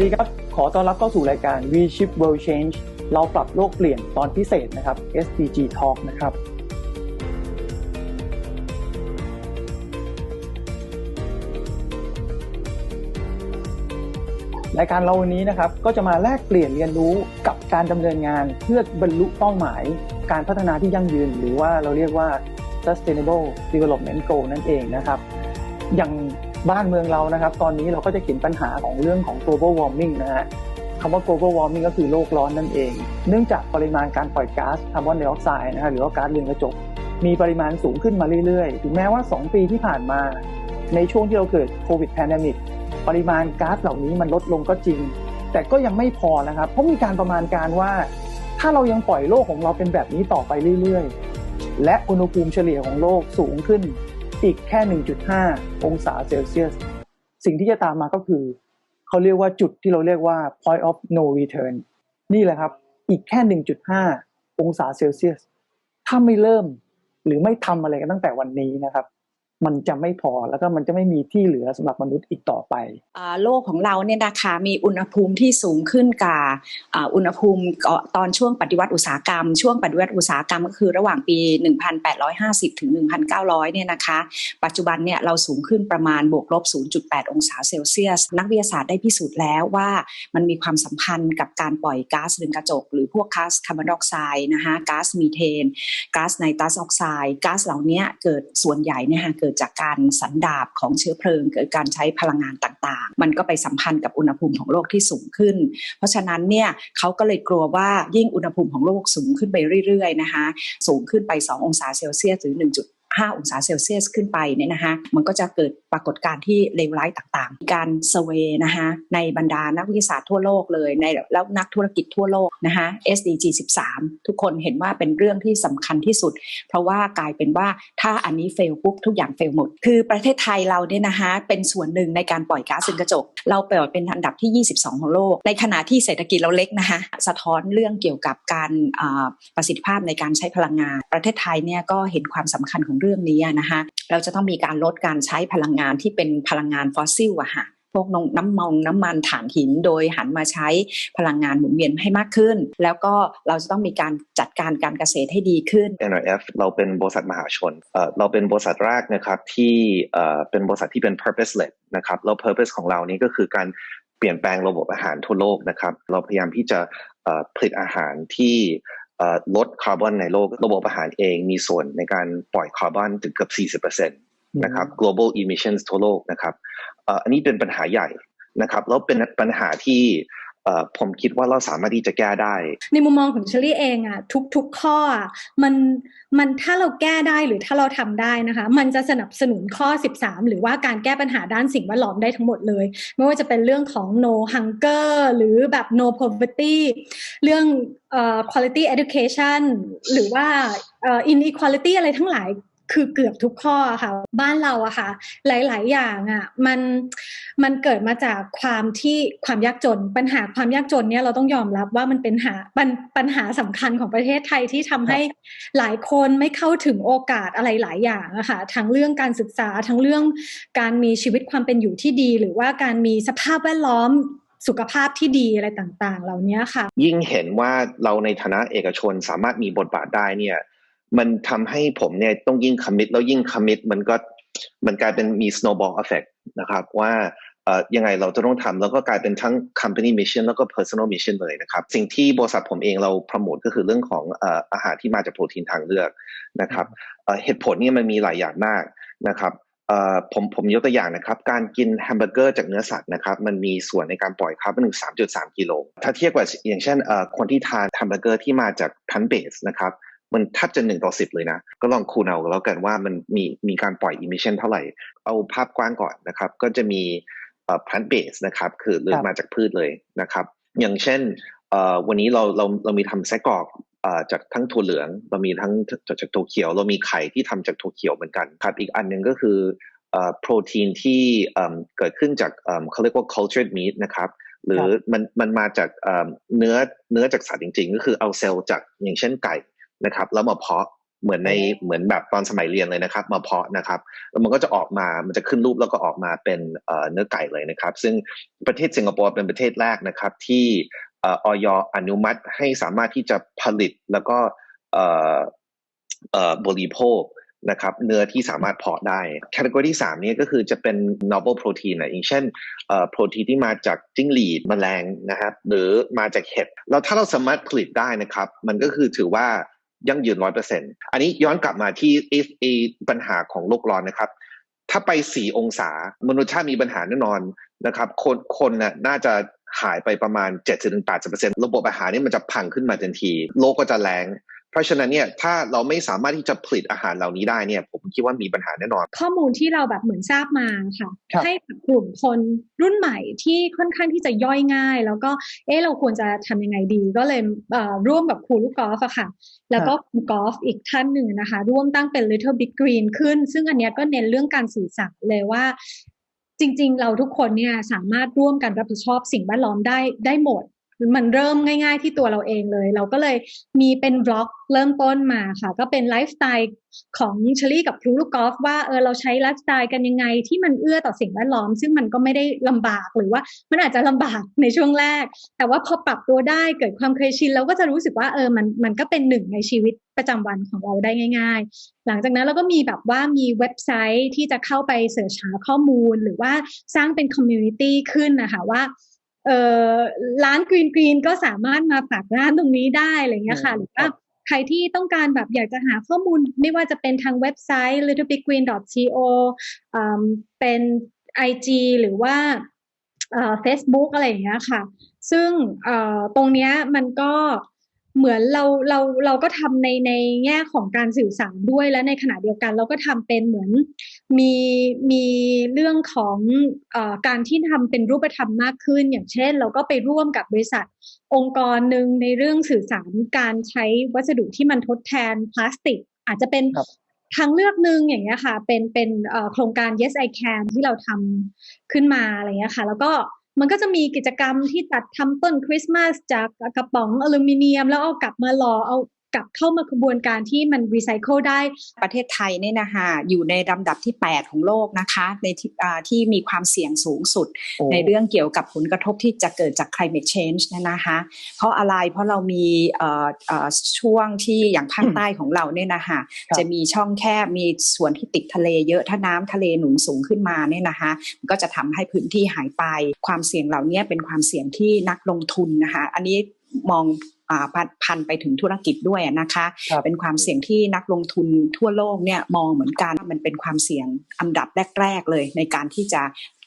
ดีครับ ขอต้อนรับเข้าสู่รายการ We Ship World Change เราปรับโลกเปลี่ยนตอนพิเศษนะครับ SDG Talk นะครับ รายการเราวันนี้นะครับก็จะมาแลกเปลี่ยนเรียนรู้กับการดำเนินงานเพื่อบรรลุเป้าหมาย การพัฒนาที่ยั่งยืน หรือว่าเราเรียกว่า sustainable development goal นั่นเองนะครับ อย่าง บ้านเมืองเรานะครับ ตอนนี้เราก็จะเห็นปัญหาของเรื่องของ global warming นะฮะคำว่า global warming ก็คือโลกร้อนนั่นเอง เนื่องจากปริมาณการปล่อยก๊าซคาร์บอนไดออกไซด์นะฮะหรือว่าก๊าซเรือนกระจก มีปริมาณสูงขึ้นมาเรื่อยๆ ถึงแม้ว่า 2 ปีที่ผ่านมา ในช่วงที่เราเกิดโควิดแพนดมิกปริมาณก๊าซเหล่านี้มันลดลงก็จริง แต่ก็ยังไม่พอนะครับ เพราะมีการประมาณการว่า ถ้าเรายังปล่อยโลกของเราเป็นแบบนี้ต่อไปเรื่อยๆ และอุณหภูมิเฉลี่ยของโลกสูงขึ้น อีกแค่ 1.5 องศาเซลเซียส สิ่งที่จะตามมาก็คือเขาเรียกว่าจุดที่เราเรียกว่า point of no return นี่แหละครับ อีกแค่ 1.5 องศาเซลเซียส ถ้าไม่เริ่มหรือไม่ทำอะไรกันตั้งแต่วันนี้นะครับ มันจะไม่พอแล้วก็มันจะไม่มีที่เหลือสำหรับมนุษย์อีกต่อไปอโลกของเราเนี่ยนะคะมีอุณหภูมิที่สูงขึ้นกว่าอ่าอุณหภูมิตอนช่วงปฏิวัติอุตสาหกรรม ช่วงปฏิวัติอุตสาหกรรมก็คือระหว่างปี 1850 ถึง 1900 เนี่ยนะคะ ปัจจุบันเนี่ยเราสูงขึ้นประมาณบวกลบ 0.8 องศาเซลเซียส นักวิทยาศาสตร์ได้พิสูจน์แล้วว่ามันมีความสัมพันธ์กับการปล่อยก๊าซเรือนกระจก หรือพวกก๊าซคาร์บอนไดออกไซด์นะคะก๊าซมีเทนก๊าซไนตรัสออกไซด์ก๊าซเหล่านี้เกิดส่วนใหญ่เนี่ยเกิดจากการสันดาบของเชื้อเพลิง เกิดการใช้พลังงานต่างๆ มันก็ไปสัมพันธ์กับอุณหภูมิของโลกที่สูงขึ้น เพราะฉะนั้นเนี่ยเขาก็เลยกลัวว่ายิ่งอุณหภูมิของโลกสูงขึ้นไปเรื่อยๆนะคะสูงขึ้นไป 2 องศาเซลเซียสหรือ 1. 5 องศาเซลเซียสขึ้นไปเนี่ยนะคะมันก็จะเกิดปรากฏการณ์ที่เลวร้ายต่างๆ การเซเวนะคะในบรรดานักวิทยาศาสตร์ทั่วโลกเลยในแล้วนักธุรกิจทั่วโลกนะคะ SDG 13 ทุกคนเห็นว่าเป็นเรื่องที่สำคัญที่สุด เพราะว่ากลายเป็นว่าถ้าอันนี้เฟลปุ๊บทุกอย่างเฟลหมด คือประเทศไทยเราเนี่ยนะคะเป็นส่วนหนึ่งในการปล่อยก๊าซเรือนกระจก เราปล่อยเป็นอันดับที่ 22 ของโลก ในขณะที่เศรษฐกิจเราเล็กนะคะสะท้อนเรื่องเกี่ยวกับการประสิทธิภาพในการใช้พลังงาน ประเทศไทยเนี่ยก็เห็นความสำคัญของเรื่องนี้นะคะเราจะต้องมีการลดการใช้พลังงานที่เป็นพลังงานฟอสซิลอะค่ะพวกน้ำมันน้ำมันถ่านหินโดยหันมาใช้พลังงานหมุนเวียนให้มากขึ้น แล้วก็เราจะต้องมีการจัดการการเกษตรให้ดีขึ้น NRF เราเป็นบริษัทมหาชนเราเป็นบริษัทแรกนะครับที่เป็นบริษัทที่เป็น purpose led นะครับแล้ว purpose ของเรานี่ก็คือการเปลี่ยนแปลงระบบอาหารทั่วโลกนะครับ เราพยายามที่จะผลิตอาหารที่ ลดคาร์บอนในโลก ระบบอาหารเองมีส่วนในการปล่อยคาร์บอนถึงเกือบ40%นะครับ global emissions ทั่วโลกนะครับเอ่ออันนี้เป็นปัญหาใหญ่นะครับ แล้วเป็นปัญหาที่เอ่อ ผมคิดว่าเราสามารถที่จะแก้ได้ ในมุมมองของเชอรี่เองอะทุกๆข้อมันมันถ้าเราแก้ได้หรือถ้าเราทำได้นะคะ มันจะสนับสนุนข้อ 13 หรือว่าการแก้ปัญหาด้านสิ่งแวดล้อมได้ทั้งหมดเลย ไม่ว่าจะเป็นเรื่องของ no hunger หรือแบบ no poverty เรื่อง quality education หรือว่า inequality อะไรทั้งหลาย คือเกือบทุกข้อค่ะ บ้านเราอะค่ะ หลาย ๆ อย่างอะมันมันเกิดมาจากความที่ความยากจน ปัญหาความยากจนเนี่ยเราต้องยอมรับว่ามันเป็นหาปัญปัญหาสำคัญของประเทศไทยที่ทำให้หลายคนไม่เข้าถึงโอกาสอะไรหลายอย่างอะค่ะทั้งเรื่องการศึกษาทั้งเรื่องการมีชีวิตความเป็นอยู่ที่ดี หรือว่าการมีสภาพแวดล้อมสุขภาพที่ดีอะไรต่างๆ เหล่านี้ค่ะ ยิ่งเห็นว่าเราในฐานะเอกชนสามารถมีบทบาทได้เนี่ย มันทำให้ผมเนี่ยต้องยิ่งคอมมิตแล้วยิ่งคอมมิตมันก็มันกลายเป็นมี snowball effect นะครับว่าเอ่อยังไงเราจะต้องทำแล้วก็กลายเป็นทั้ง company mission แล้วก็ personal mission เลยนะครับ สิ่งที่บริษัทผมเองเราโปรโมทก็คือเรื่องของเอ่ออาหารที่มาจากโปรตีนทางเลือกนะครับเอ่อเหตุผลเนี่ยมันมีหลายอย่างมากนะครับเอ่อผมผมยกตัวอย่างนะครับ การกินแฮมเบอร์เกอร์จากเนื้อสัตว์นะครับ มันมีส่วนในการปล่อยคาร์บอนถึง3.3กิโลถ้าเทียบกับอย่างเช่นเอ่อคนที่ทานแฮมเบอร์เกอร์ที่มาจากพันเบสนะครับ มันแทับจะหนึ่งต่อสิบเลยนะ ก็ลองคูณเอาแล้วกันว่ามันมีมีการปล่อยอิมิชันเท่าไหร่ เอาภาพกว้างก่อนนะครับ ก็จะมีเอ่อ plant base นะครับ คือเลือกมาจากพืชเลยนะครับ อย่างเช่นเอ่อวันนี้เราเราเรามีทำไส้กรอกเอ่อจากทั้งถั่วเหลือง เรามีทั้งจากจากถั่วเขียว เรามีไข่ที่ทำจากถั่วเขียวเหมือนกันครับอีกอันหนึ่งก็คือเอ่อโปรตีนที่เอิ่มเกิดขึ้นจากเอิ่มเขาเรียกว่า cultured meat นะครับ หรือมันมันมาจากเอิ่มเนื้อเนื้อจากสัตว์จริง ๆ ก็คือเอาเซลล์จากอย่างเช่นไก่ นะครับ แล้วมาเพาะเหมือนในเหมือนแบบตอนสมัยเรียนเลยนะครับ มาเพาะนะครับแล้วมันก็จะออกมา มันจะขึ้นรูปแล้วก็ออกมาเป็นเอ่อเนื้อไก่เลยนะครับ ซึ่งประเทศสิงคโปร์เป็นประเทศแรกนะครับที่เอ่ออยอนุมัติให้สามารถที่จะผลิตแล้วก็เอ่อเอ่อบริโภคนะครับเนื้อที่สามารถเพาะได้แคตตากรีที่สามเนี่ยก็คือจะเป็น novel protein นะอย่างเช่นเอ่อโปรตีนที่มาจากจิ้งหรีดแมลงนะครับหรือมาจากเห็ดแล้วถ้าเราสามารถผลิตได้นะครับ มันก็คือถือว่า ยั่งยืนร้อยเปอร์เซ็นอันนี้ย้อนกลับมาที่ if a ปัญหาของโลกร้อนนะครับ ถ้าไปสี่องศามนุษย์ชาติมีปัญหาแน่นอนนะครับ คนคนน่ะน่าจะหายไปประมาณ 7-80%ระบบอาหารนี่มันจะพังขึ้นมาทันที โลกก็จะแรง เพราะฉะนั้นเนี่ยถ้าเราไม่สามารถที่จะผลิตอาหารเหล่านี้ได้เนี่ย ผมคิดว่ามีปัญหาแน่นอน ข้อมูลที่เราแบบเหมือนทราบมาค่ะครับให้กับกลุ่มคนรุ่นใหม่ที่ค่อนข้างที่จะย่อยง่าย แล้วก็เอ๊ะเราควรจะทำยังไงดีก็เลยเอ่อร่วมกับครูลูกกอล์ฟอะค่ะ แล้วก็ครูกอล์ฟอีกท่านหนึ่งนะคะ ร่วมตั้งเป็น Little Big Green ขึ้น ซึ่งอันเนี้ยก็เน้นเรื่องการสื่อสารเลยว่าจริง ๆ เราทุกคนเนี่ยสามารถร่วมกันรับผิดชอบสิ่งแวดล้อมได้ได้หมด มันเริ่มง่าย ๆ ที่ตัวเราเองเลย เราก็เลยมีเป็นบล็อกเริ่มต้นมาค่ะ ก็เป็นไลฟ์สไตล์ของเชอรี่กับครูลูกกอล์ฟว่าเออเราใช้ไลฟ์สไตล์กันยังไงที่มันเอื้อต่อสิ่งแวดล้อม ซึ่งมันก็ไม่ได้ลำบากหรือว่ามันอาจจะลำบากในช่วงแรก แต่ว่าพอปรับตัวได้เกิดความเคยชินเราก็จะรู้สึกว่าเออมันมันก็เป็นหนึ่งในชีวิตประจำวันของเราได้ง่าย ๆ หลังจากนั้นเราก็มีแบบว่ามีเว็บไซต์ที่จะเข้าไปเสิร์ชหาข้อมูล หรือว่าสร้างเป็นคอมมูนิตี้ขึ้นนะคะว่า เออร้านกรีนกรีนก็สามารถมาฝากร้านตรงนี้ได้อะไรเงี้ยค่ะอืมหรือว่าใครที่ต้องการแบบอยากจะหาข้อมูลไม่ว่าจะเป็นทางเว็บไซต์ littlebiggreen.co อืมเป็น IG หรือว่าเอ่อ Facebook อะไรอย่างเงี้ยค่ะ ซึ่งเอ่อตรงเนี้ยมันก็เหมือนเราเราเราก็ทำในในแง่ของการสื่อสารด้วยและในขณะเดียวกัน เราก็ทำเป็นเหมือน มีมีเรื่องของเอ่อการที่ทำเป็นรูปธรรมมากขึ้น อย่างเช่น เราก็ไปร่วมกับบริษัท องค์กรหนึ่งในเรื่องสื่อสารการใช้วัสดุที่มันทดแทนพลาสติก อาจจะเป็นครับทางเลือกหนึ่งอย่างเงี้ยค่ะ เป็นเป็นเอ่อโครงการ Yes I Can ที่เราทำขึ้นมาอะไรเงี้ยค่ะ แล้วก็มันก็จะมีกิจกรรมที่จัดทำต้นคริสต์มาสจากกระป๋องอลูมิเนียม แล้วเอากลับมาหล่อเอา กลับเข้ามากระบวนการที่มันรีไซเคิลได้ประเทศไทยเนี่ยนะคะอยู่ในลำดับที่ 8 ของโลกนะคะในที่อ่าที่มีความเสี่ยงสูงสุดโอ้ในเรื่องเกี่ยวกับผลกระทบที่จะเกิดจาก climate change เนยนะคะเพราะอะไรเพราะเรามีเอ่อเอ่อช่วงที่อย่างภาคใต้ของเราเนี่ยนะคะครับจะมีช่องแคบมีส่วนที่ติดทะเลเยอะถ้าน้ำทะเลหนุนสูงขึ้นมาเนี่ยนะคะมันก็จะทำให้พื้นที่หายไป ความเสี่ยงเหล่านี้เป็นความเสี่ยงที่นักลงทุนนะคะ อันนี้มองอ่า พันพันไปถึงธุรกิจด้วยนะคะครับเป็นความเสี่ยงที่นักลงทุนทั่วโลกเนี่ยมองเหมือนกันมันเป็นความเสี่ยงอันดับแรก ๆ เลยในการที่จะ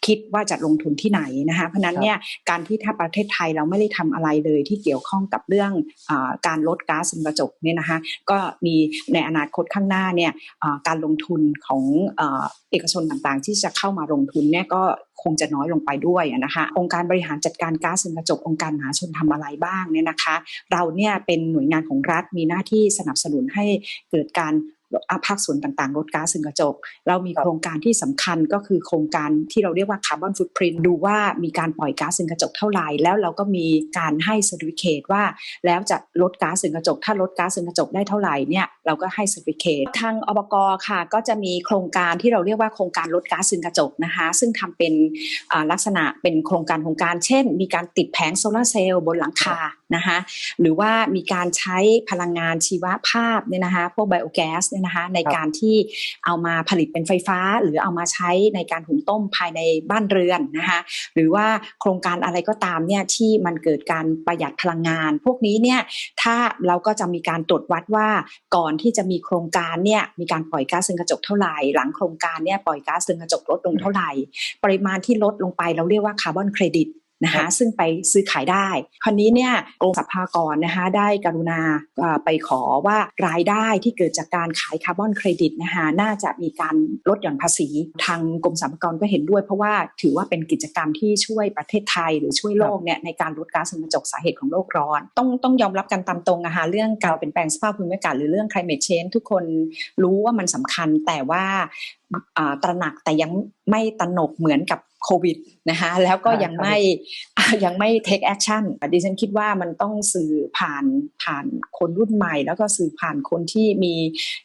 คิดว่าจะลงทุนที่ไหนนะคะเพราะฉะนั้นเนี่ยการที่ถ้าประเทศไทยเราไม่ได้ทำอะไรเลยที่เกี่ยวข้องกับเรื่องอาการลดก๊าซเรือนกระจกเนี่ยนะคะก็มีในอนาคตข้างหน้าเนี่ยอ่าการลงทุนของเอ่อเอกชนต่างๆ ที่จะเข้ามาลงทุนเนี่ยก็คงจะน้อยลงไปด้วยนะคะองค์การบริหารจัดการก๊าซเรือนกระจกองค์การมหาชนทำอะไรบ้างเนี่ยนะคะ เราเนี่ยเป็นหน่วยงานของรัฐมีหน้าที่สนับสนุนให้เกิดการอา ภาคส่วนต่างๆลดก๊าซเรือนกระจก เรามีโครงการที่สำคัญก็คือโครงการที่เราเรียกว่าคาร์บอนฟุตพิ้นดูว่ามีการปล่อยก๊าซเรือนกระจกเท่าไหร่แล้วเราก็มีการให้เซอร์ติฟิเคว่า แล้วจะลดก๊าซเรือนกระจก ถ้าลดก๊าซเรือนกระจกได้เท่าไหร่เนี่ยเราก็ให้เซอร์ติฟิเคทางอบกค่ะ ก็จะมีโครงการที่เราเรียกว่าโครงการลดก๊าซเรือนกระจกนะคะ ซึ่งทำเป็นลักษณะเป็นโครงการโครงการ เช่น มีการติดแผงโซลาร์เซลล์บนหลังคานะคะหรือว่ามีการใช้พลังงานชีวภาพเนี่ยนะคะพวกไบโอแก๊สเนี่ยนะคะในการที่เอามาผลิตเป็นไฟฟ้า หรือเอามาใช้ในการหุงต้มภายในบ้านเรือนนะคะหรือว่าโครงการอะไรก็ตามเนี่ยที่มันเกิดการประหยัดพลังงาน พวกนี้เนี่ยถ้าเราก็จะมีการตรวจวัดว่าก่อนที่จะมีโครงการเนี่ยมีการปล่อยก๊าซเรือนกระจกเท่าไหร่ หลังโครงการเนี่ยปล่อยก๊าซเรือนกระจกลดลงเท่าไหร่ ปริมาณที่ลดลงไปเราเรียกว่าคาร์บอนเครดิต นะครัคะบซึ่งไปซื้อขายได้คราวนี้เนี่ยกรมสรรพากรนะคะได้กรุณาเอ่อไปขอว่ารายได้ที่เกิดจากการขายคาร์บอนเครดิตนะคะน่าจะมีการลดหย่อนภาษี ทางกรมสรรพากรก็เห็นด้วย เพราะว่าถือว่าเป็นกิจกรรมที่ช่วยประเทศไทย หรือช่วยโลกเนี่ยในการลดก๊าซเรือนกระจกสาเหตุของโลกร้อน ต้องต้องยอมรับกันตามตรงนะคะเรื่องการเปลี่ยนแปลงสภาพภูมิอากาศหรือเรื่อง climate change ทุกคนรู้ว่ามันสำคัญแต่ว่าอ่า ตระหนักแต่ยังไม่ตระหนกเหมือนกับโควิดนะคะแล้วก็ยังไม่ยังไม่ take action ดิฉันคิดว่ามันต้องสื่อผ่านผ่านคนรุ่นใหม่ แล้วก็สื่อผ่านคนที่มี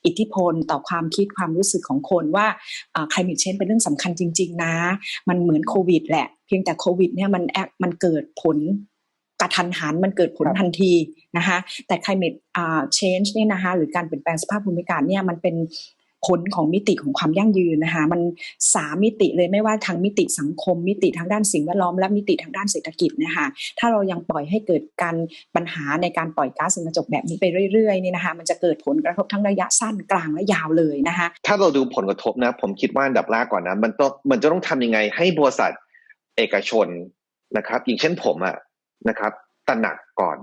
อิทธิพลต่อความคิดความรู้สึกของคนว่า climate change เป็นเรื่องสำคัญจริง ๆ นะ มันเหมือนโควิดแหละ เพียงแต่โควิดเนี่ยมันมันเกิดผลกระทันหันมันเกิดผลทันทีนะคะแต่ climate change เนี่ยนะคะหรือการเปลี่ยนแปลงสภาพภูมิอากาศเนี่ยมันเป็น ผลของมิติของความยั่งยืนนะคะมันสามมิติเลยไม่ว่าทางมิติสังคม มิติทางด้านสิ่งแวดล้อมและมิติทางด้านเศรษฐกิจนะคะถ้าเรายังปล่อยให้เกิดการปัญหาในการปล่อยก๊าซเรือนกระจกแบบนี้ไปเรื่อยๆนี่นะคะมันจะเกิดผลกระทบทั้งระยะสั้นกลางและยาวเลยนะคะถ้าเราดูผลกระทบนะผมคิดว่าอันดับแรกก่อนนะมันต้องมันจะต้องทำยังไงให้บริษัทเอกชนนะครับอย่างเช่นผมอะนะครับตระหนักก่อน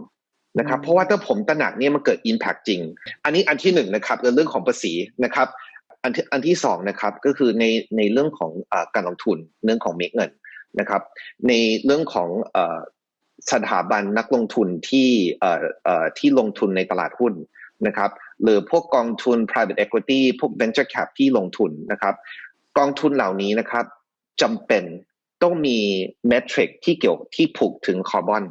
นะครับเพราะว่าถ้าผมตระหนักเนี่ยมันเกิด Impact จริง อันนี้อันที่หนึ่งนะครับเรื่องของภาษีนะครับอันที่อันที่สองนะครับก็คือในในเรื่องของอการลงทุนเรื่องของเมกเงินนะครับ ในเรื่องของสถาบันนักลงทุนที่ที่ลงทุนในตลาดหุ้นนะครับ หรือพวกกองทุน private equity พวก venture cap ที่ลงทุนนะครับ กองทุนเหล่านี้นะครับจำเป็นต้องมีเมทริกที่เกี่ยวที่ผูกถึงคาร์บอน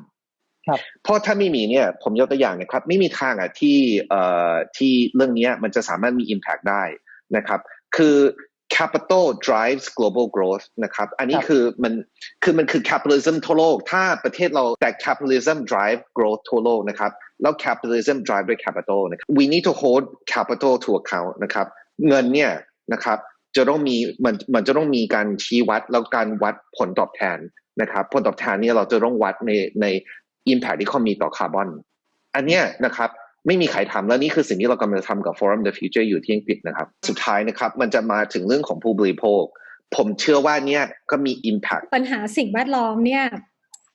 เพราะถ้าไม่มีเนี่ยผมยกตัวอย่างนะครับ ไม่มีทางอะที่เอ่อที่เรื่องนี้มันจะสามารถมี impact ได้นะครับ คือ capital drives global growth นะครับ อันนี้คือมันคือมันคือ capitalism ทั่วโลก ถ้าประเทศเราแต่ capitalism drive growth ทั่วโลกนะครับ แล้ว capitalism drive ด้วย capital นะครับ we need to hold capital to account นะครับ เงินเนี่ยนะครับจะต้องมีมันมันจะต้องมีการชี้วัดแล้วการวัดผลตอบแทนนะครับ ผลตอบแทนเนี่ยเราจะต้องวัดในใน impact ที่เขามีต่อคาร์บอน อันเนี้ยนะครับไม่มีใครทำแล้วนี่คือสิ่งที่เรากำลังทำกับ Forum the Future อยู่ที่อังกฤษนะครับ สุดท้ายนะครับมันจะมาถึงเรื่องของผู้บริโภค ผมเชื่อว่าเนี่ยก็มี impact ปัญหาสิ่งแวดล้อมเนี่ย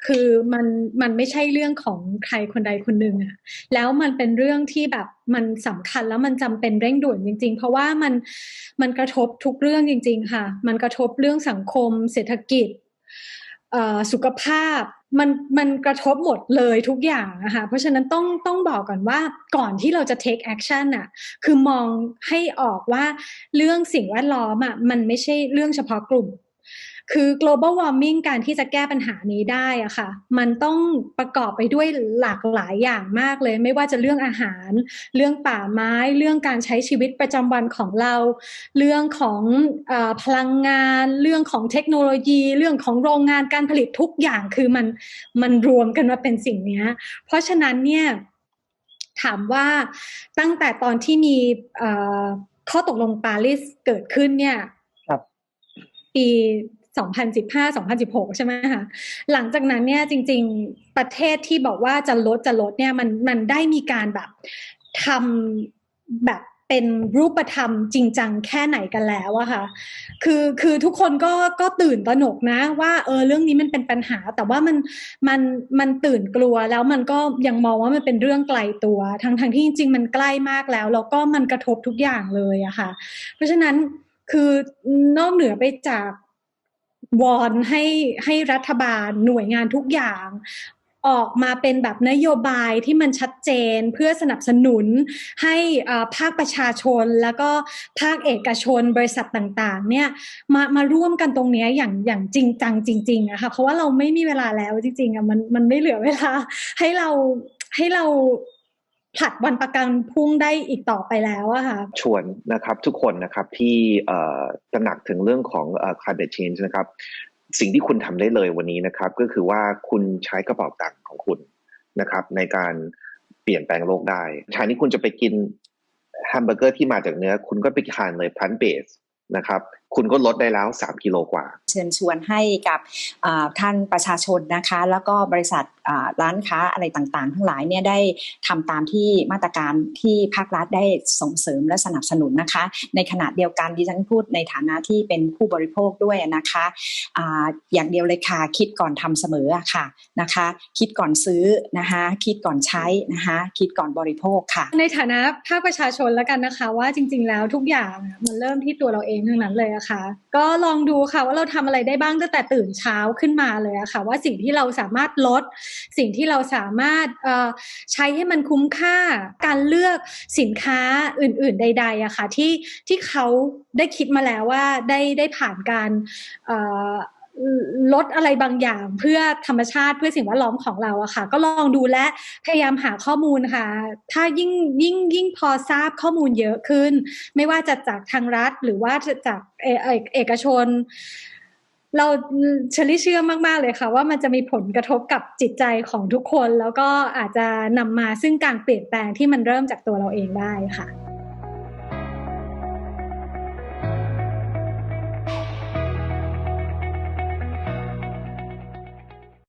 คือมันมันไม่ใช่เรื่องของใครคนใดคนหนึ่งอะแล้วมันเป็นเรื่องที่แบบมันสำคัญแล้วมันจำเป็นเร่งด่วนจริง ๆ เพราะว่ามันมันกระทบทุกเรื่องจริง ๆ ค่ะ มันกระทบเรื่องสังคม เศรษฐกิจสุขภาพ มันมันกระทบหมดเลยทุกอย่างนะคะเพราะฉะนั้นต้องต้องบอกก่อนว่าก่อนที่เราจะ take action อะคือมองให้ออกว่าเรื่องสิ่งแวดล้อมอะมันไม่ใช่เรื่องเฉพาะกลุ่ม คือ global warming การที่จะแก้ปัญหานี้ได้อะค่ะ มันต้องประกอบไปด้วยหลากหลายอย่างมากเลย ไม่ว่าจะเรื่องอาหาร เรื่องป่าไม้ เรื่องการใช้ชีวิตประจำวันของเรา เรื่องของอพลังงาน เรื่องของเทคโนโลยี เรื่องของโรงงานการผลิตทุกอย่าง คือมันมันรวมกันมาเป็นสิ่งนี้ เพราะฉะนั้นเนี่ยถามว่าตั้งแต่ตอนที่มีข้อตกลงปารีสเกิดขึ้นเนี่ยปี 2015-2016 ใช่ไหมคะหลังจากนั้นเนี่ยจริง ๆประเทศที่บอกว่าจะลดจะลดเนี่ยมันมันได้มีการแบบทำแบบเป็นรูปธรรมจริงจังแค่ไหนกันแล้วอะค่ะ คือคือทุกคนก็ก็ตื่นตระหนกนะว่าเออเรื่องนี้มันเป็นปัญหา แต่ว่ามันมันมันตื่นกลัวแล้วมันก็ยังมองว่ามันเป็นเรื่องไกลตัวทั้งทั้งที่จริง ๆ มันใกล้มากแล้วแล้วก็มันกระทบทุกอย่างเลยอะค่ะ เพราะฉะนั้นคือนอกเหนือไปจาก วอนให้ให้รัฐบาลหน่วยงานทุกอย่างออกมาเป็นแบบนโยบายที่มันชัดเจนเพื่อสนับสนุนให้ภาคประชาชนแล้วก็ภาคเอกชนบริษัทต่างๆ เนี่ยมามาร่วมกันตรงนี้อย่างอย่างจริงจังจริงๆอะค่ะเพราะว่าเราไม่มีเวลาแล้วจริงๆอะมันมันไม่เหลือเวลาให้เราให้เรา ผลัดวันประกันพุ่งได้อีกต่อไปแล้วอะค่ะชวนนะครับทุกคนนะครับที่ตระหนักถึงเรื่องของ climate change นะครับ สิ่งที่คุณทำได้เลยวันนี้นะครับ ก็คือว่าคุณใช้กระเป๋าตังค์ของคุณนะครับ ในการเปลี่ยนแปลงโลกได้แทนที่คุณจะไปกินแฮมเบอร์เกอร์ที่มาจากเนื้อ คุณก็ไปทานเลยพันเบสนะครับ คุณก็ลดได้แล้ว 3 กิโลกว่า เชิญชวนให้กับท่านประชาชนนะคะ แล้วก็บริษัทร้านค้าอะไรต่างๆ ทั้งหลายเนี่ยได้ทำตามที่มาตรการที่ภาครัฐได้ส่งเสริมและสนับสนุนนะคะ ในขณะเดียวกันดิฉันพูดในฐานะที่เป็นผู้บริโภคด้วยนะคะออย่างเดียวเลยค่ะคิดก่อนทำเสมอค่ะนะคะ คิดก่อนซื้อนะคะ คิดก่อนใช้นะคะ คิดก่อนบริโภคค่ะ ในฐานะภาคประชาชนแล้วกันนะคะ ว่าจริง ๆ แล้วทุกอย่างมันเริ่มที่ตัวเราเองทั้งนั้นเลยะคะ ก็ลองดูค่ะว่าเราทำอะไรได้บ้างตั้งแต่ตื่นเช้าขึ้นมาเลยอะค่ะ ว่าสิ่งที่เราสามารถลด สิ่งที่เราสามารถใช้ให้มันคุ้มค่าการเลือกสินค้าอื่น ๆ ใดๆอะค่ะที่ที่เขาได้คิดมาแล้วว่าได้ได้ผ่านการ ลดอะไรบางอย่างเพื่อธรรมชาติเพื่อสิ่งแวดล้อมของเราอะค่ะ ก็ลองดูและพยายามหาข้อมูลค่ะ ถ้ายิ่งยิ่งยิ่งพอทราบข้อมูลเยอะขึ้น ไม่ว่าจะจากทางรัฐหรือว่าจะจากเอเอกเอกชน เราเชอรี่เชื่อมาก ๆ เลยค่ะ ว่ามันจะมีผลกระทบกับจิตใจของทุกคน แล้วก็อาจจะนำมาซึ่งการเปลี่ยนแปลงที่มันเริ่มจากตัวเราเองได้ค่ะ